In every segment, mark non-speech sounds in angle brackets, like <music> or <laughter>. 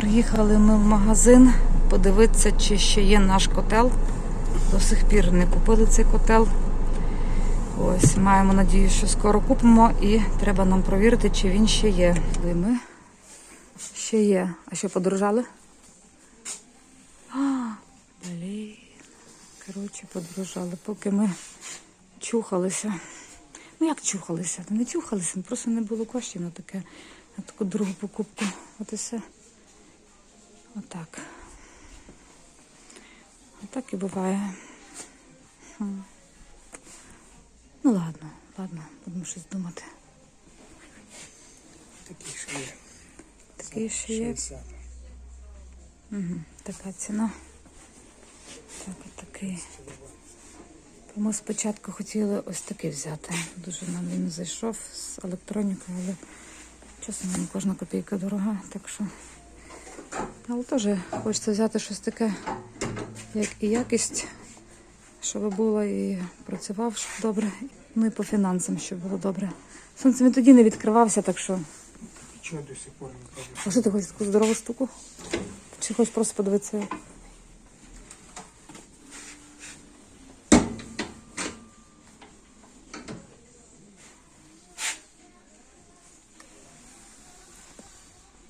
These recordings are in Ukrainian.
Приїхали ми в магазин подивитися, чи ще є наш котел. До сих пір не купили цей котел. Ось, маємо надію, що скоро купимо і треба нам провірити, чи він ще є. Ми ще є. А що подорожали? Блін. Коротше, подорожали, поки ми чухалися. Ну як чухалися? Не чухалися, просто не було коштів на таке, на таку другу покупку. От і все. Отак. Отак і буває. Ну ладно, ладно, будемо щось думати. Такий що є. Такий ще є. 60. Угу. Така ціна. Так, от такий. Ми спочатку хотіли ось такий взяти. Дуже нам він зайшов з електронікою, але чесно, мені кожна копійка дорога, так що. Але теж хочеться взяти щось таке, як і якість, щоб було і працював, щоб добре. Ну і по фінансам, щоб було добре. Сонце він тоді не відкривався, так що. Чого до сих пор не? А що ти хочеш таку здорову штуку? Чи хочеш просто подивитися?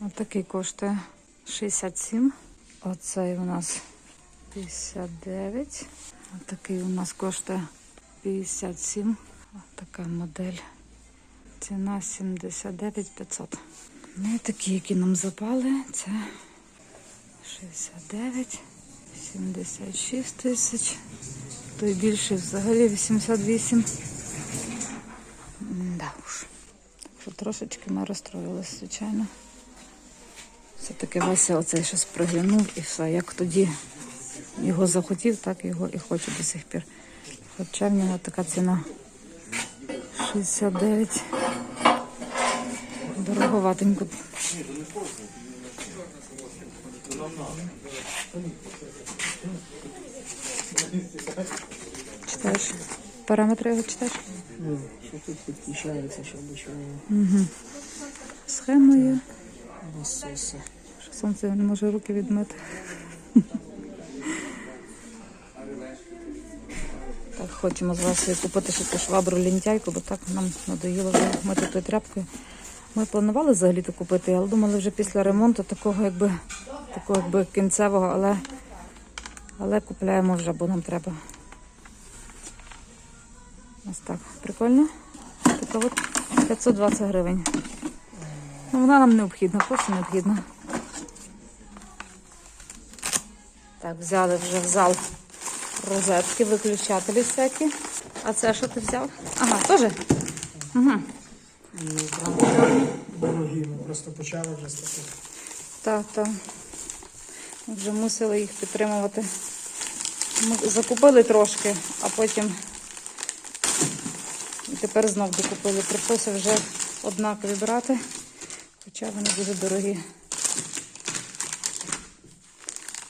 Ось такий коштує 67. Оцей у нас 59. Ось такий у нас коштує 57. Ось така модель. Ціна 79 500. Ну і такі, які нам запали, це 69, 76 тисяч. Той більший взагалі 88. Да уж. Так що трошечки ми розстроїлися, звичайно. Все-таки Вася оцей щось приглянув і все. Як тоді його захотів, так його і хоче до сих пір. Хоча в нього така ціна 69. Дороговатенько. Читаєш? Параметри його читаєш? Ну, що тут підключається, щоб нічого Схемою. насоси. Сонце не може руки відмити. Так, хочемо з вас купити ще ту швабру лінтяйку, бо так нам надоїло мити тою тряпкою. Ми планували взагалі-то купити, але думали вже після ремонту такого якби такого якби кінцевого, але, але купляємо вже, бо нам треба. Ось так. Прикольно? Така от 520 гривень. Ну, вона нам необхідна, просто необхідна. Так, взяли вже в зал розетки, виключателі всякі. А це що ти взяв? Ага, теж? Угу. Дорогі, ми просто почали вже з таких. Так, так. Вже мусили їх підтримувати. Ми закупили трошки, а потім і тепер знов докупили. Прийшлося вже однакові брати, хоча вони дуже дорогі.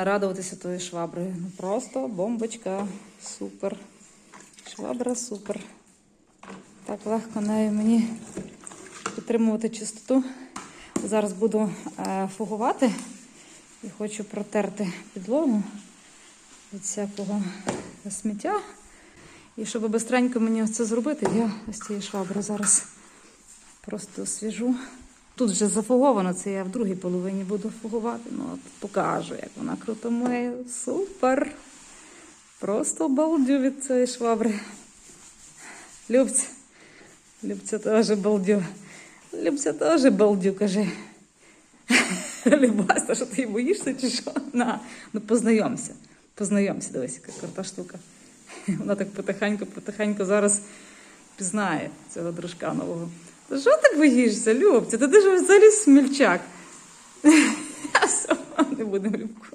Нарадуватися тої швабри. Ну просто бомбочка. Супер. Швабра супер. Так легко нею мені підтримувати чистоту. Зараз буду е, фугувати і хочу протерти підлогу від всякого сміття. І щоб швидко мені це зробити, я ось цією шваброю зараз просто освіжу. Тут вже зафуговано, це я в другій половині буду фугувати. Ну, от покажу, як вона круто миє. Супер! Просто балдю від цієї швабри. Любця. Любця теж балдю. Любця теж балдю, каже. <laughs> Любаста, що ти боїшся чи що? На, ну познайомся. Познайомся, дивись, яка крута штука. Вона так потихеньку, потихеньку зараз пізнає цього дружка нового. Та Що ти боїшся, Любця? Ти ж взагалі смільчак. <laughs> Я все, не будемо Любку.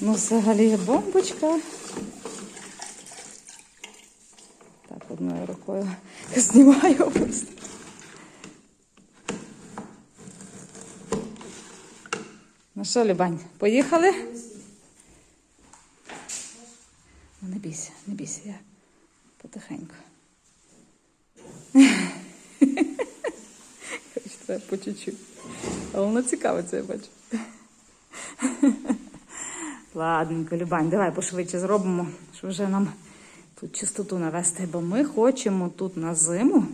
Ну, взагалі бомбочка. Так, одною рукою <laughs> знімаю просто. Ну що, Любань, поїхали? Ну, не бійся, не бійся, я потихеньку. Коротше, треба по чуть-чуть. А воно цікавиться, я бачу. <laughs> Ладненько, Любань, давай пошвидше зробимо, щоб вже нам тут чистоту навести, бо ми хочемо тут на зиму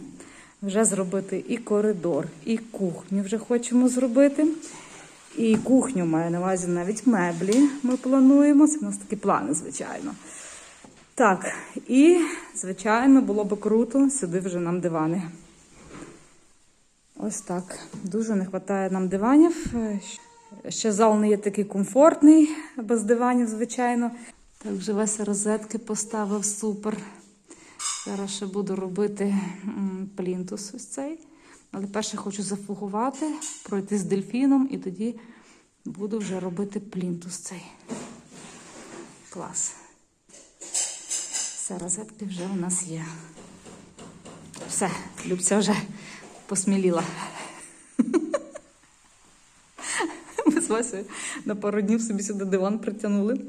вже зробити і коридор, і кухню вже хочемо зробити. І кухню маю на увазі навіть меблі ми плануємо. Це в нас такі плани, звичайно. Так, і, звичайно, було би круто сюди вже нам дивани. Ось так. Дуже не вистачає нам диванів. Ще зал не є такий комфортний, без диванів, звичайно. Так, вже весь розетки поставив супер. Зараз ще буду робити плінтус ось цей. Але перше хочу зафугувати, пройти з дельфіном і тоді буду вже робити плінтус цей. Клас. Все, розетки вже у нас є. Все, Любця вже посміліла. Ми з Васею на пару днів собі сюди диван притягнули.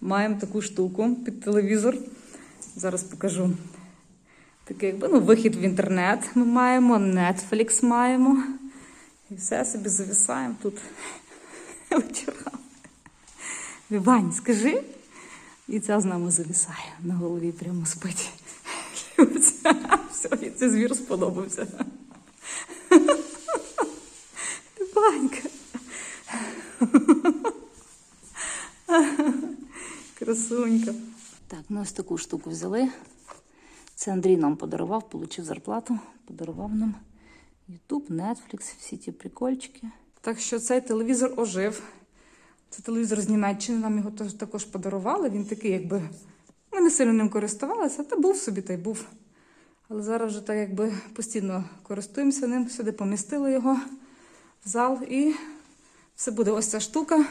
Маємо таку штуку під телевізор. Зараз покажу. Такий, якби ну, вихід в інтернет ми маємо, Netflix маємо. І все собі зависаємо тут вечорами. Вань, скажи. І ця з нами зависає. На голові прямо спить. Все, і цей звір сподобався. Ванька. Красунька. Так, ми ось таку штуку взяли. Це Андрій нам подарував, отримав зарплату, подарував нам YouTube, Netflix, всі ті прикольчики. Так що цей телевізор ожив. Це телевізор з Німеччини, нам його також подарували. Він такий, якби ми не сильно ним користувалися, та був собі та й був. Але зараз вже так якби постійно користуємося ним, сюди помістили його в зал і все буде ось ця штука.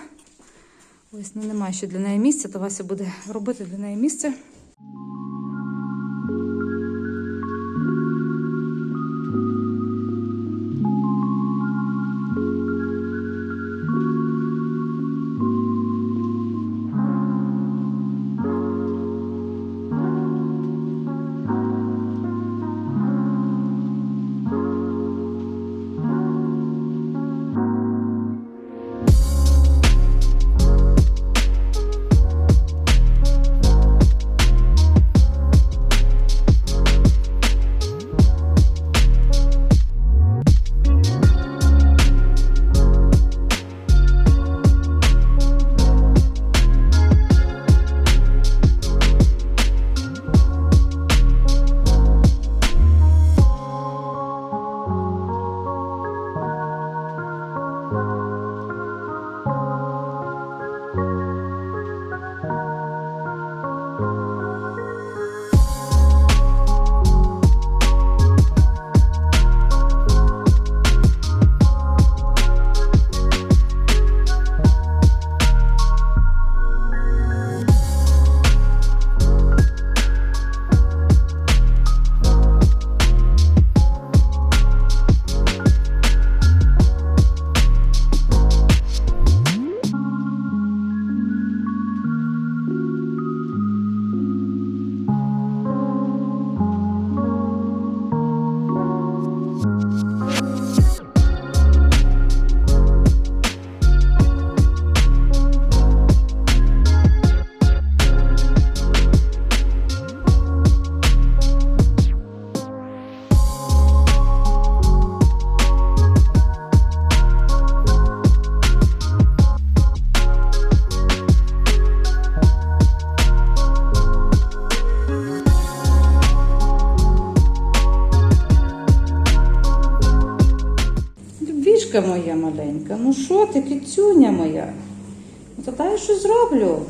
Ось ну, немає ще для неї місця, то Вася буде робити для неї місце. Щось зроблю.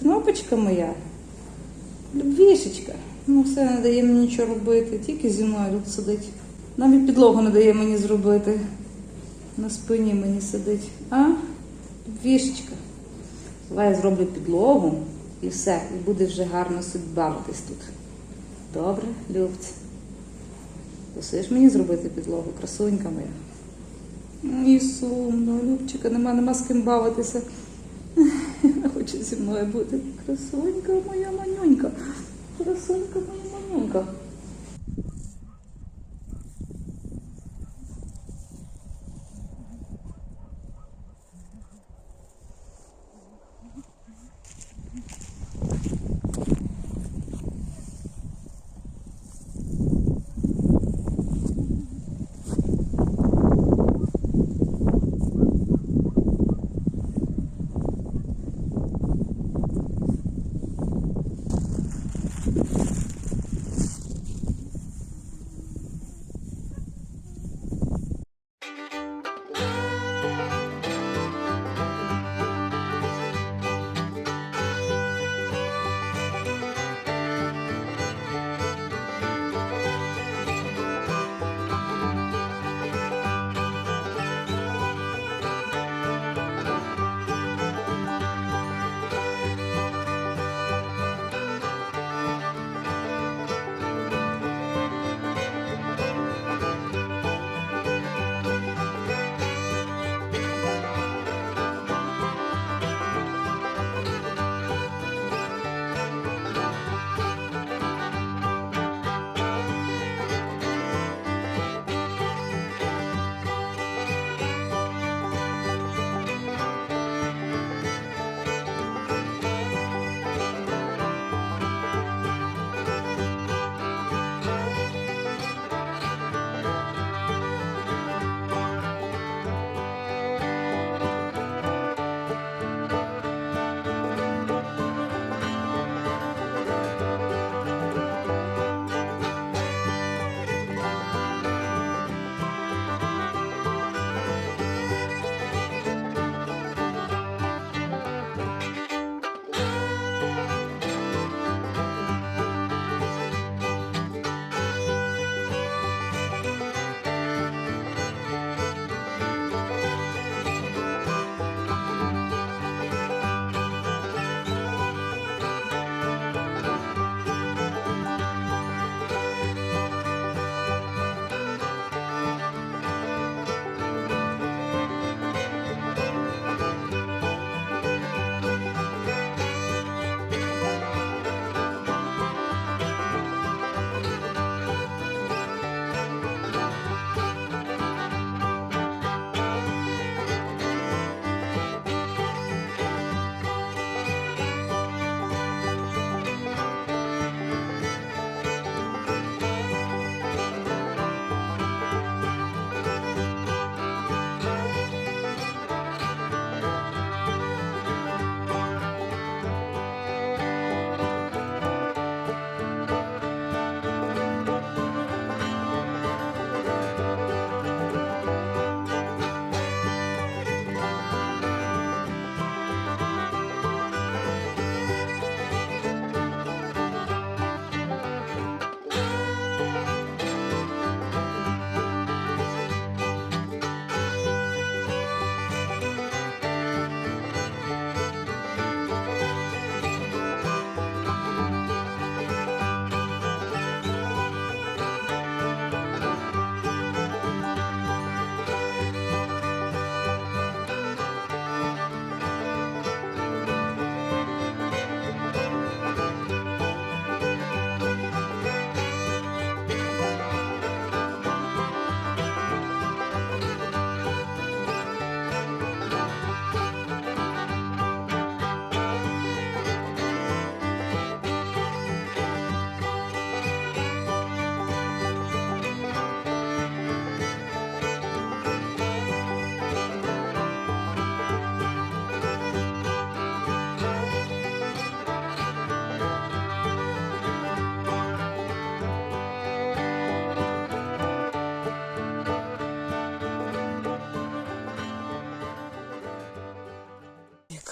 Кнопочка моя. Любвішечка. Ну, все не дає мені нічого робити, тільки зі мною тут сидить. Навіть підлогу не дає мені зробити. На спині мені сидить. А? Любвішечка. Давай я зроблю підлогу і все, і буде вже гарно бавитись тут. Добре, Любці. Посиш мені зробити підлогу, красунька моя. І сумно, Любчика, нема, нема з ким бавитися. Зі мною буде. Красунька моя манюнька. Красунька моя манюнька.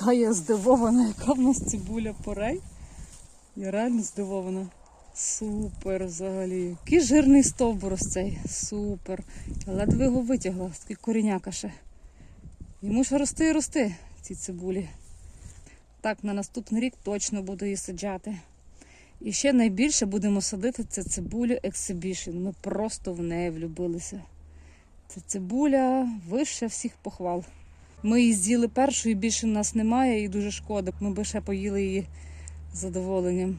Яка я здивована, яка в нас цибуля порей. Я реально здивована. Супер взагалі. Який жирний стовбур ось цей. Супер. Ледве його витягла, такий коріняка ще. Йому ж рости і рости, ці цибулі. Так, на наступний рік точно буду її саджати. І ще найбільше будемо садити це цибулю Exhibition. Ми просто в неї влюбилися. Це цибуля вище всіх похвал. Ми її з'їли першою, більше нас немає і дуже шкода. Ми би ще поїли її задоволенням.